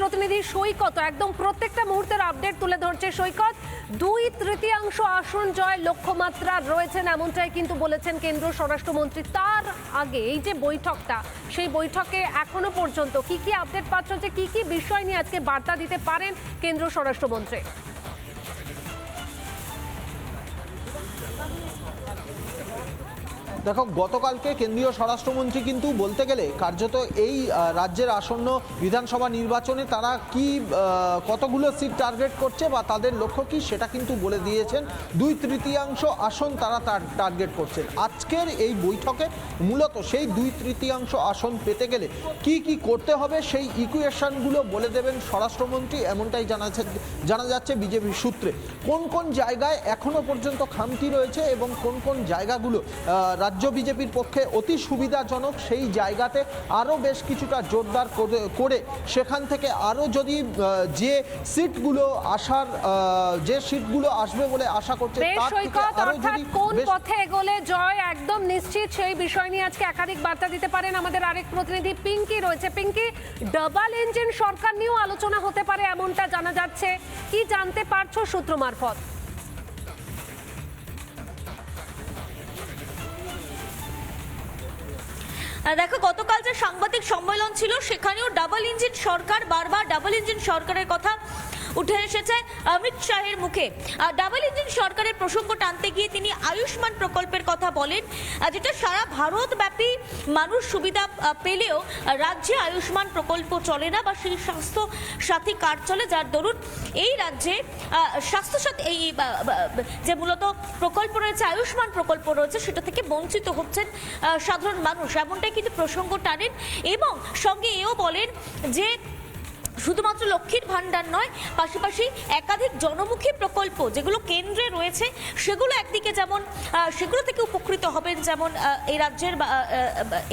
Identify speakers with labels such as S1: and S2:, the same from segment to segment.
S1: প্রতিনিধি সৈকত, একদম প্রত্যেকটা মুহূর্তের আপডেট তুলে ধরছে সৈকত। দুই তৃতীয়াংশ আসন জয় লক্ষ্যমাত্রা রয়েছেন এমনটাই কিন্তু বলেছেন কেন্দ্র স্বরাষ্ট্রমন্ত্রী। তার আগে এই যে বৈঠকটা, সেই বৈঠকে এখনও পর্যন্ত কি কি আপডেট পাচ্ছ যে কি কি বিষয় নিয়ে আজকে বার্তা দিতে পারেন কেন্দ্র স্বরাষ্ট্রমন্ত্রী?
S2: দেখো, গতকালকে কেন্দ্রীয় স্বরাষ্ট্রমন্ত্রী কিন্তু বলতে গেলে কার্যত এই রাজ্যের আসন্ন বিধানসভা নির্বাচনে তারা কি কতগুলো সিট টার্গেট করছে বা তাদের লক্ষ্য কি সেটা কিন্তু বলে দিয়েছেন। দুই তৃতীয়াংশ আসন তারা তার টার্গেট করছেন আজকের এই বৈঠকে মূলত সেই দুই তৃতীয়াংশ আসন পেতে গেলে কি কি করতে হবে সেই ইকুয়েশনগুলো বলে দেবেন স্বরাষ্ট্রমন্ত্রী, এমনটাই জানাচ্ছে, জানা যাচ্ছে বিজেপির সূত্রে। কোন কোন জায়গায় এখনও পর্যন্ত খামতি রয়েছে এবং কোন কোন জায়গাগুলো রাজ্য বিজেপির পক্ষে অতি সুবিধাজনক সেই জায়গাতে আরও বেশ কিছুটা জোরদার করে- সেখান থেকে আরও যদি যে সিটগুলো আসার যে সিটগুলো আসবে বলে আশা করছে
S1: কোন পথে এগোলে জয় একদম নিশ্চিত সেই বিষয় নিয়ে আজকে একাধিক বার্তা দিতে পারেন আমাদের আরেক প্রতিনিধি পিঙ্কি রয়েছে। পিঙ্কি ডাবল ইঞ্জিন সরকার নিয়েও আলোচনা হতে পারে এমনটা জানা যাচ্ছে। কি জানতে পারছ সূত্র মারফত?
S3: দেখো, গতকাল যে সাংবাদিক সম্মেলন ছিল, সেখানেও ডাবল ইঞ্জিন সরকার, বারবার ডাবল ইঞ্জিন সরকারের কথা উঠে এসেছে অমিত শাহের মুখে। ডাবল ইঞ্জিন সরকারের প্রসঙ্গ টানতে গিয়ে তিনি আয়ুষ্মান প্রকল্পের কথা বলেন যেটা সারা ভারতব্যাপী মানুষ সুবিধা পেলেও রাজ্যে আয়ুষ্মান প্রকল্প চলে না বা সেই স্বাস্থ্য সাথী কার্ড চলে। যার দরুন এই রাজ্যে আহ, স্বাস্থ্য সাথী এই যে মূলত প্রকল্প রয়েছে আয়ুষ্মান প্রকল্প রয়েছে সেটা থেকে বঞ্চিত হচ্ছেন সাধারণ মানুষ। এমনটাই কিন্তু প্রসঙ্গ টানেন এবং সঙ্গে এও বলেন যে শুধুমাত্র লক্ষ্মীর ভাণ্ডার নয়, পাশাপাশি একাধিক জনমুখী প্রকল্প যেগুলো কেন্দ্রে রয়েছে, সেগুলো একদিকে যেমন সেগুলো থেকে উপকৃত হবেন যেমন এই রাজ্যের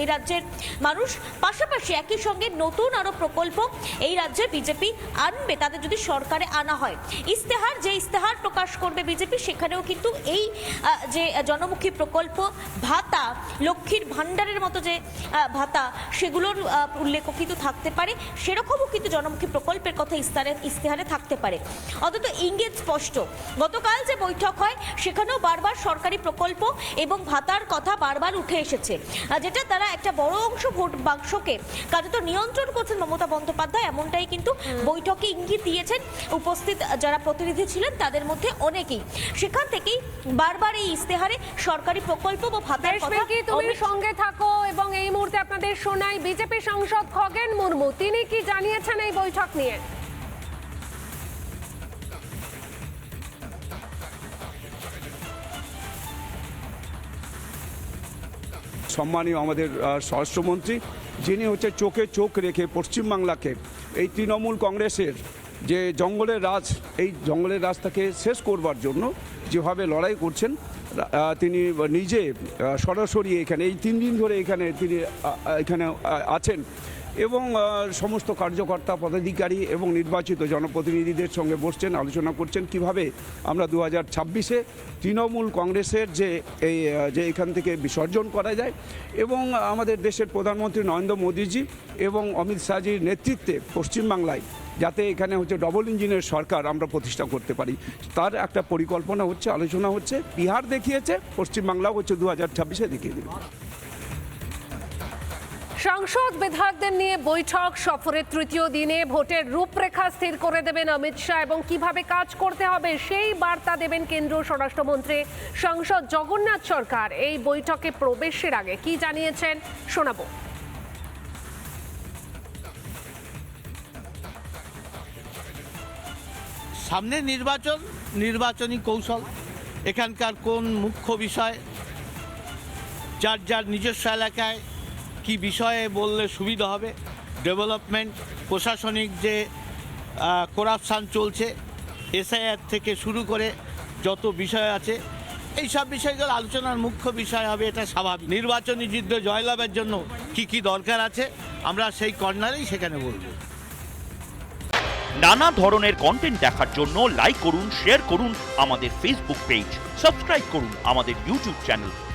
S3: এই রাজ্যের মানুষ। পাশাপাশি একই সঙ্গে নতুন আরও প্রকল্প এই রাজ্যে বিজেপি আনবে, তাদের যদি সরকারে আনা হয়। ইস্তেহার যে ইস্তেহার প্রকাশ করবে বিজেপি, সেখানেও কিন্তু এই যে জনমুখী প্রকল্প, ভাতা, লক্ষ্মীর ভাণ্ডারের মতো যে ভাতা, সেগুলোর উল্লেখও কিন্তু থাকতে পারে। সেরকমও কিন্তু জনমুখী প্রকল্পের কথা ইস্তারে ইস্তেহারে থাকতে পারে। অন্তত ইঙ্গিত স্পষ্ট। গতকাল যে বৈঠক হয় সেখানেও বারবার সরকারি প্রকল্প এবং ভাতার কথা বারবার উঠে এসেছে। যেটা তারা একটা বড় অংশ ভোট বাক্সকে কার্যত নিয়ন্ত্রণ করছেন মমতা বন্দ্যোপাধ্যায় এমনটাই কিন্তু বৈঠকে ইঙ্গিত দিয়েছেন উপস্থিত যারা প্রতিনিধি ছিলেন তাদের মধ্যে অনেকেই। সেখান থেকেই বারবার এই ইস্তেহারে সরকারি প্রকল্প বা ভাতার কথা
S1: তুমি সঙ্গে থাকো এবং এই মুহূর্তে আপনাদের শোনাই বিজেপি সাংসদ খগেন মুর্মু। তিনি কি জানিয়েছেন এই বৈঠক নিয়ে।
S4: সম্মানীয় আমাদের স্বরাষ্ট্রমন্ত্রী, যিনি হচ্ছে চোখে চোখ রেখে পশ্চিমবাংলাকে এই তৃণমূল কংগ্রেসের যে জঙ্গলের রাজ, এই জঙ্গলের রাজটাকে শেষ করবার জন্য যেভাবে লড়াই করছেন তিনি নিজে সরাসরি এখানে, এই তিন দিন ধরে এখানে তিনি এখানে আছেন। এবং সমস্ত কার্যকর্তা, পদাধিকারী এবং নির্বাচিত জনপ্রতিনিধিদের সঙ্গে বসছেন, আলোচনা করছেন কীভাবে আমরা দু হাজার ছাব্বিশে তৃণমূল কংগ্রেসের যে এই যে এখান থেকে বিসর্জন করা যায় এবং আমাদের দেশের প্রধানমন্ত্রী নরেন্দ্র মোদীজি এবং অমিত শাহজির নেতৃত্বে পশ্চিমবাংলায় যাতে এখানে হচ্ছে ডবল ইঞ্জিনের সরকার আমরা প্রতিষ্ঠা করতে পারি। তার একটা পরিকল্পনা হচ্ছে, আলোচনা হচ্ছে, বিহার দেখিয়েছে, পশ্চিমবাংলাও হচ্ছে দু হাজার ছাব্বিশে দেখিয়ে দেবে।
S1: সংসদ বিধায়কদের নিয়ে বৈঠক, সফরের তৃতীয় দিনে ভোটের রূপরেখা স্থির করে দেবেন অমিত শাহ এবং কীভাবে কাজ করতে হবে সেই বার্তা দেবেন কেন্দ্রীয় স্বরাষ্ট্রমন্ত্রী সংসদ জগন্নাথ সরকার। এই বৈঠকে প্রবেশের আগে কি জানিয়েছেন শোনাবো।
S5: সামনে নির্বাচন, নির্বাচনী কৌশল, এখানকার কোন মুখ্য বিষয়, যার যার নিজস্ব এলাকায় কি বিষয়ে বললে সুবিধা হবে? ডেভেলপমেন্ট প্রশাসনিক যে করাপশান চলছে এসআইআর থেকে শুরু করে যত বিষয় আছে, এই সব বিষয়গুলো আলোচনার মুখ্য বিষয় হবে, এটা স্বাভাবিক। নির্বাচনী যুদ্ধ জয়লাভের জন্য কি কি দরকার আছে, আমরা সেই কর্নারেই সেখানে বলব।
S6: নানা ধরনের কন্টেন্ট দেখার জন্য লাইক করুন শেয়ার করুন আমাদের ফেসবুক পেজ সাবস্ক্রাইব করুন আমাদের ইউটিউব চ্যানেল